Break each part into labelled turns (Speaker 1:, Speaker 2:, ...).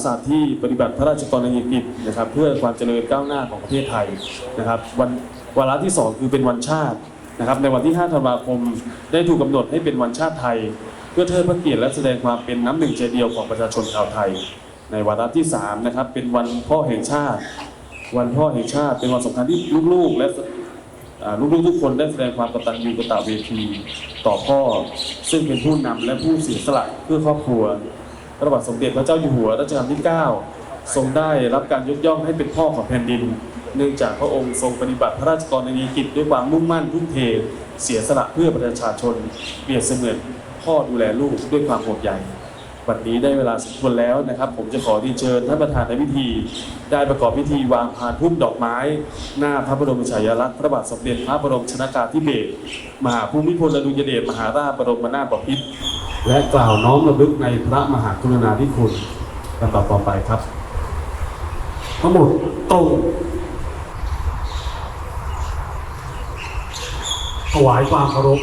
Speaker 1: ระมหากษัตร์ที่ปฏิบัติพระราชกรณียกิจนะครับ เพื่อความเจริญก้าวหน้าของประเทศไทยนะครับวันวาระที่สองคือเป็นวันชาตินะครับ ในวันที่ 5 ธันวาคมได้ถูกกำหนดให้เป็นวันชาติไทย เพื่อเทิดพระเกียรติและแสดงความเป็นน้ำหนึ่งใจเดียวของประชาชนชาวไทย ในวาระที่3นะครับเป็นวันพ่อแห่งชาติ วันพ่อแห่งชาติ เป็นวันสำคัญที่ลูกๆและลูกๆทุกคนได้แสดงความกตัญญูกตเวทีต่อพ่อ ซึ่งเป็นผู้นำและผู้เสียสละเพื่อครอบครัว ระบาทสมเด็จพระเจ้าอยู่หัวรัชกาลที่ 9 ทรงได้รับการยกย่องให้เป็นพ่อของแผ่นดิน เนื่องจากพระองค์ทรงปฏิบัติพระราชกรณียกิจด้วยความมุ่งมั่นทุ่มเท เสียสละเพื่อประชาชนเปรียบเสมือนพ่อดูแลลูกด้วยความห่วงใยวันนี้ได้เวลาสมควรแล้วนะครับ ผมจะขอที่เชิญท่านประธานในพิธี ได้ประกอบพิธีวางพานพุ่มดอกไม้ หน้าพระบรมฉายาลักษณ์พระบาทสมเด็จพระบรมชนากาธิเบศรมหาภูมิพลอดุลยเดชมหาราชบรมนาถบพิตร และกล่าวน้อมระลึกในพระมหากรุณาธิคุณลำดับต่อไปครับ ทั้งหมดตรงถวายความเคารพ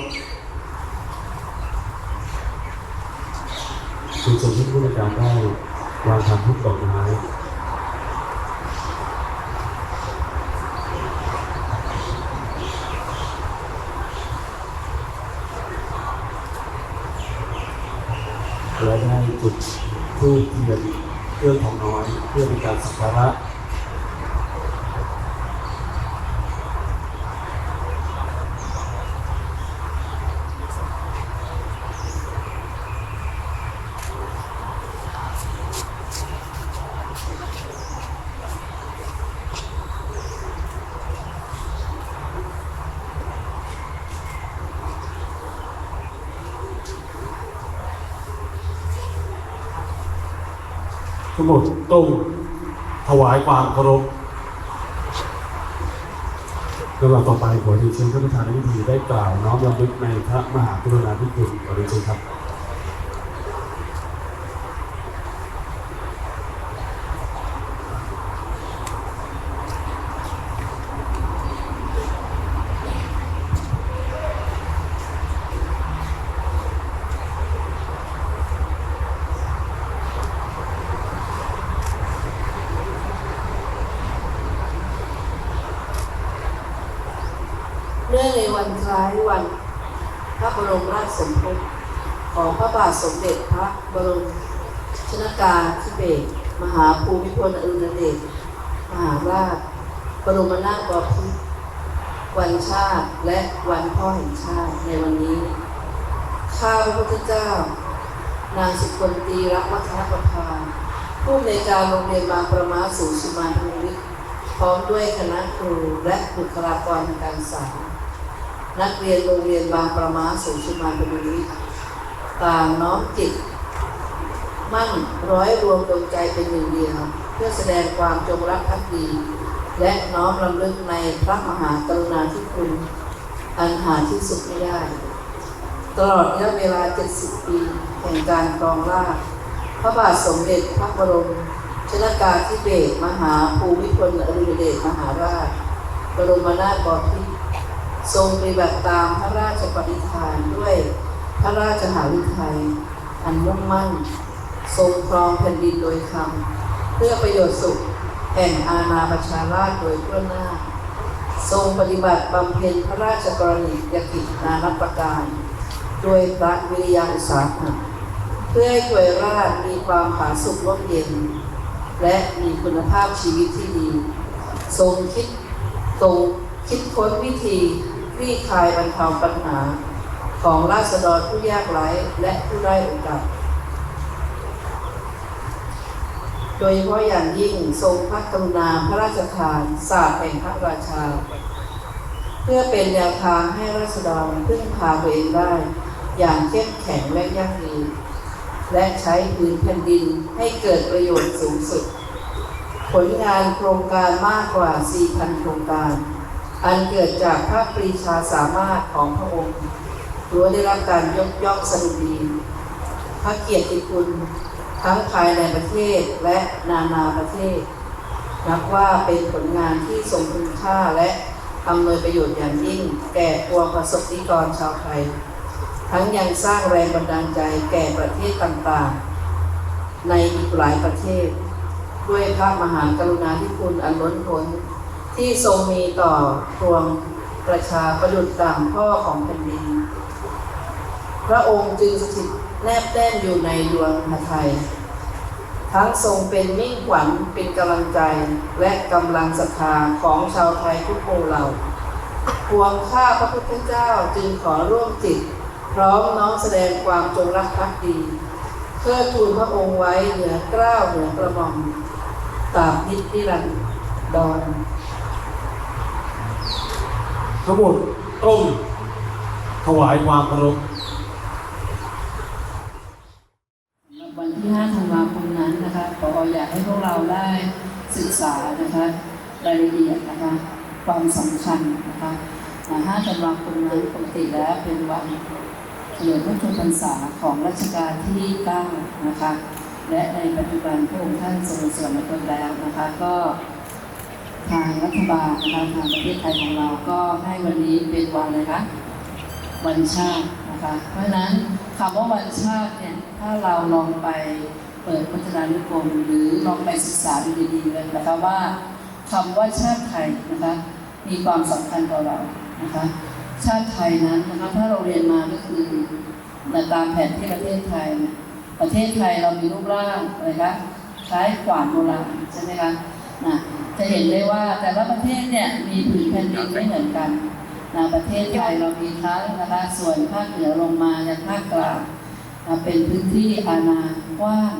Speaker 1: คุณสมคิดผู้ในการได้วางทำทุกดอกไม้และได้จุดทูบ เงินเครื่องของน้อย เพื่อเป็นการสักการะ ทั้งหมดต้องถวายความเคารพลำดับต่อไปขอเรียนเชิญท่านประธานในพิธีได้กล่าว น้อมรำลึกในพระมหากรุณาธิคุณขอเรียนเชิญครับ
Speaker 2: เนื่องในวันคล้ายวัน พระบรมราชสมภพของพระบาทสมเด็จพระบรมชนากาธิเบศรมหาภูมิพลอดุลยเดชมหาราชบรมนาถบพิตรวันชาติและวันพ่อแห่งชาติในวันนี้ ข้าพระพุทธเจ้า นางสุคนตีรักวัฒนประภาผู้อำนการโรงเรียนบางประมาสูงสุมานทวิทย์พร้อมด้วยคณะครูและบุคลากรทางการศึกษา นักเรียนโรงเรียนบางประมาสูงสุมานทวิต่างน้อมจิต มั่นร้อยรวมดวงใจเป็นหนึ่งเดียว เพื่อแสดงความจงรักภักดี และน้อมรำลึกในพระมหากรุณาธิคุณ อันหาที่สุดไม่ได้ ตลอดระยะเวลา 70 ปี แห่งการครองราชพระบาทสมเด็จพระบรมชนากาธิเบศมหาภูมิพลอดุลยเดชมหาราช บรมนาถบพิตร ทรงปฏิบัติตามพระราชปณิธานด้วยพระราชหฤทัยอันมุ่งมั่น ทรงครองแผ่นดินโดยธรรมเพื่อประโยชน์สุขแห่งอาณาประชาราชโดยทั่วหน้า ทรงปฏิบัติบำเพ็ญพระราชกรณียกิจนานับประการด้วยพระวิริยาอุตสาหะเพื่อให้ถวยราชมีความผาสุกร่มเย็น และมีคุณภาพชีวิตที่ดี ทรงคิดทรงคิดค้นวิธี ลี่คลายบรรเทาปัญหาของราษฎรผู้ยากไร้และผู้ได้อยโอกาส โดยเฉพาะอย่างยิ่งทรงพระกรุณาพระราชทานศาสตร์แห่งพระราชา เพื่อเป็นแนวทางให้ราษฎรพึ่งพาตัวเองได้ อย่างเข้มแข็งและยั่งยืน และใช้พื้นแผ่นดินให้เกิดประโยชน์สูงสุด ผลงานโครงการมากกว่า 4,000 โครงการ อันเกิดจากพระปรีชาสามารถของพระองค์ล้วนได้รับการยกย่องสดุดีพระเกียรติคุณทั้งภายในประเทศและนานาประเทศ นับว่าเป็นผลงานที่ทรงคุณค่าและอำนวยประโยชน์อย่างยิ่ง แก่ปวงประสบนิกรชาวไทย ทั้งยังสร้างแรงบันดาลใจแก่ประเทศต่างๆ ในอีกหลายประเทศ ด้วยพระมหากรุณาธิคุณอันล้นพ้น ที่ทรงมีต่อพวงประชาประดุจดังพ่อของแผ่นดิน พระองค์จึงสถิตแนบแน่นอยู่ในดวงพระทัยทั้งทรงเป็นมิ่งขวัญเป็นกำลังใจและกำลังศรัทธาของชาวไทยทุกหมู่เหล่าพวงข้าพระพุทธเจ้าจึงขอร่วมจิต พร้อมน้อมแสดงความจงรักภักดีเพื่อทูลพระองค์ไว้เหนือเกล้าวเหนือกระหม่อมตาบนิจนิรันดร
Speaker 3: ทั้งหมดก้มถวายความเคารพ
Speaker 2: วันที่ 5 ธันวาคมนั้นนะคะขออยากให้พวกเราได้ศึกษานะคะรายละเอียดนะคะความสำคัญนะคะ5ธันวาคมนั้นปกติแล้วเป็นวันเฉลิมพระชนมพรรษาของรัชกาลที่ 9 นะคะ และในปัจจุบันพระองค์ท่านทรงสวรรคตแล้วนะคะ ก็ ทางรัฐบาลนะคะทางประเทศไทยของเราก็ให้วันนี้เป็นวันอะไรคะวันชาตินะคะเพราะฉะนั้นคำว่าวันชาติเนี่ยถ้าเราลองไปเปิดพจนานุกรมหรือลองไปศึกษาดูดีๆเลยนะคะว่าคำว่าชาติไทยนะคะมีความสำคัญต่อเรานะคะชาติไทยนั้นนะคะถ้าเราเรียนมาก็คือนตามแผนที่ประเทศไทยเนี่ยประเทศไทยเรามีรูปร่างอะไรคะคล้ายขวานโบราณใช่ไหมคะนะ จะเห็นได้ว่าแต่ละประเทศเนี่ยมีผืนแผ่นดินไม่เหมือนกันนะประเทศไทยเรามีทั้งนะคะส่วนภาคเหนือลงมายันภาคกลางนะเป็นพื้นที่อาณากว้าง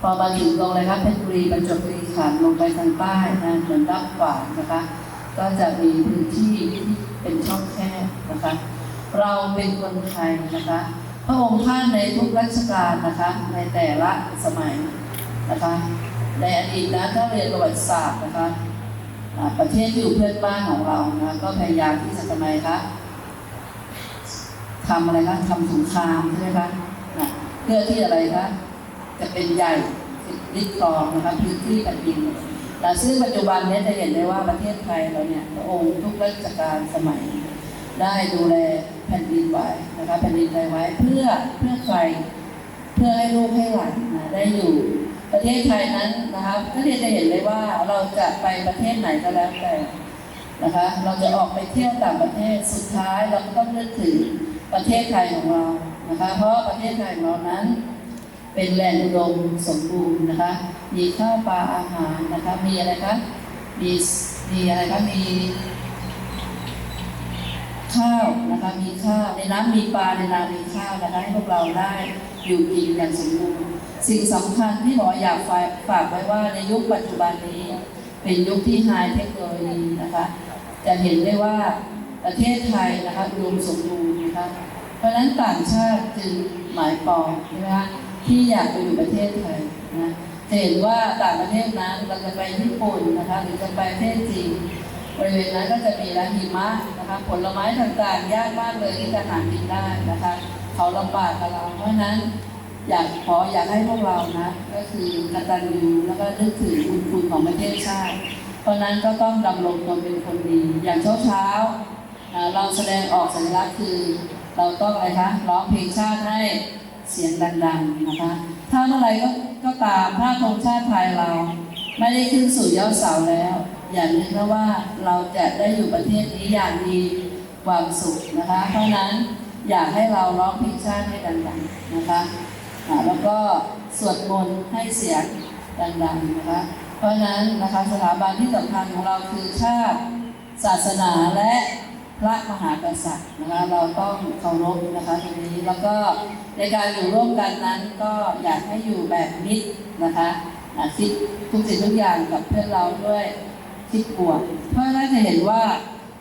Speaker 2: พอมาถึงตรงเลยครับเพชรบุรีบรรจบคีรีขันธ์ลงไปทางใต้นะเหมือนรับขวางนะคะ ก็จะมีพื้นที่ที่เป็นช่องแคบนะคะ เราเป็นคนไทยนะคะ พระองค์ท่านในทุกรัชกาลนะคะ ในแต่ละสมัยนะคะ ในอดีตนะถ้าเรียนประวัติศาสตร์นะคะประเทศที่อยู่เพื่อนบ้านของเรานะก็พยายามที่จะทำไมคะทำอะไรคะทำสงครามใช่ไหมคะนะเพื่อที่อะไรคะจะเป็นใหญ่ริดครองนะคะพื้นที่แผ่นดินแต่ซึ่งปัจจุบันนี้จะเห็นได้ว่าประเทศไทยเราเนี่ยพระองค์ทุกรัชกาลสมัย ได้ดูแลแผ่นดินไว้นะคะแผ่นดินไทยไว้เพื่อเพื่อใครเพื่อให้ลูกให้หลานนะได้อยู่ ประ เทศไทยนั้นนะคะก็เรียนจะเห็นเลยว่าเราจะไปประเทศไหนก็แล้วแต่นะคะ เราจะออกไปเที่ยวต่างประเทศสุดท้ายเราก็ต้องนึกถึงประเทศไทยของเรานะคะ เพราะประเทศไทยของเรานั้นเป็นแหล่งอุดมสมบูรณ์นะคะ มีข้าวปลาอาหารนะคะ มีอะไรคะมีมีอะไรคะมีข้าวนะคะมีข้าวในน้ำมีปลาในนามีข้าวนะคะให้พวกเราได้อยู่กินอย่างสมบูรณ์ สิ่งสำคัญที่หมออยากฝากฝากไว้ว่าในยุคปัจจุบันนี้ เป็นยุคที่ไฮเทคโนโลยีนะคะ จะเห็นได้ว่าประเทศไทยนะคะอุดมสมบูรณ์นะคะเพราะฉะนั้นต่างชาติจึงหมายปองใช่ไหมคะที่อยากไปอยู่ประเทศไทยนะจะเห็นว่าต่างประเทศนั้นเราจะไปญี่ปุ่นนะคะหรือจะไปประเทศจีนบริเวณนั้นก็จะมีร้านหิมะนะคะผลไม้ต่างๆ ยากมากเลยที่จะหากินได้นะคะ เขาลำบากกับเราเพราะนั้น อยากขออยากให้พวกเรานะ ก็คือกตัญญูแล้วก็นึกถึงบุญคุณของประเทศชาติเพราะนั้นก็ต้องดำรงตนเป็นคนดี อย่างเช้าเช้าเราแสดงออกสัญลักษณ์คือเราต้องอะไรคะร้องเพลงชาติให้เสียงดังๆนะคะ ถ้าเมื่อไรก็ก็ตามถ้าธงชาติไทยเรา ไม่ได้ขึ้นสู่ยอดเสาแล้ว อย่านึกนะว่าเราจะได้อยู่ประเทศนี้อย่างมีความสุขนะคะ เพราะนั้นอยากให้เราร้องเพลงชาติให้ดังๆนะคะ อ่าแล้วก็สวดมนต์ให้เสียงดังๆนะคะเพราะฉะนั้นนะคะสถาบันที่สำคัญของเราคือชาติศาสนาและพระมหากษัตริย์นะคะเราต้องเคารพนะคะตรงนี้แล้วก็ในการอยู่ร่วมกันนั้นก็อยากให้อยู่แบบมิตรนะคะคิดทุกสิ่งทุกอย่างกับเพื่อนเราด้วยคิดบวกเพราะนั้นจะเห็นว่า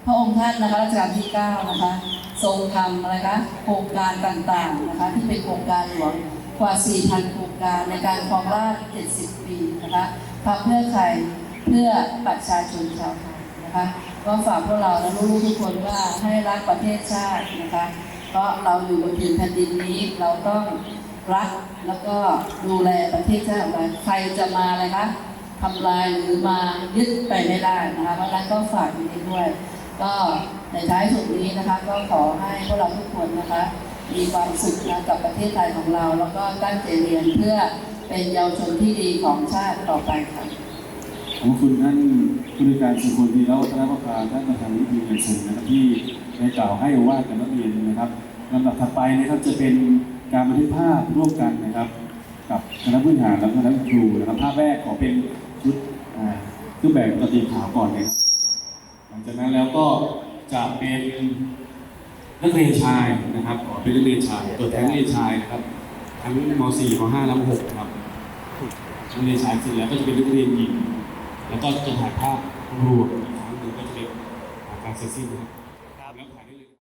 Speaker 2: พระองค์ท่านนะคะรัชกาลที่เก้านะคะทรงทำอะไรคะโครงการต่างๆนะคะที่เป็นโครงการหลวง กว่า 4,000 โครงการในการครองราช70 ปีนะคะทำเพื่อใครเพื่อประชาชนชาวไทยนะคะก็ฝากพวกเราและลูกๆทุกคนว่าให้รักประเทศชาตินะคะเพราะเราอยู่บนถิ่นแผ่นดินนี้เราต้องรักแล้วก็ดูแลประเทศชาติของเราใครจะมาอะไรคะทำลายหรือมายึดไปไม่ได้นะคะเพราะฉะนั้นก็ฝากอย่างนี้ด้วย ก็ในท้ายสุดนี้นะคะ ก็ขอให้พวกเราทุกคนนะคะ มีความสุขนะกับประเทศไทยของเรา แล้วก็ตั้งใจเรียนเพื่อเป็นเยาวชนที่ดีของชาติต่อไปค่ะ
Speaker 1: ขอบคุณท่านผู้ในวยการสุคนทีแล้วธนประภาท่านประธานวิทยาสูงนะครับที่ได้กล่าวให้โอวากับนักเรียนนะครับลำดับถัดไปนะครับจะเป็นการบันทึกภาพร่วมกันนะครับ กับคณะพื้นฐานและคณะครูนะครับภาพแรกขอเป็นชุดเครื่องแบบกระตีขาวก่อนนะครับหลังจากนั้นแล้วก็จะเป็น นักเรียนชายนะครับขอเป็นนักเรียนชายตัวแทนนักเรียนชายนะครับทั้งม .4 ม .5 และม .6 นะครับนักเรียนชายเสร็จแล้วก็จะเป็นนักเรียนหญิง แล้วก็จะถ่ายภาพรวมอีกครั้งหนึ่งก็จะเป็นการเซสชันนะครับ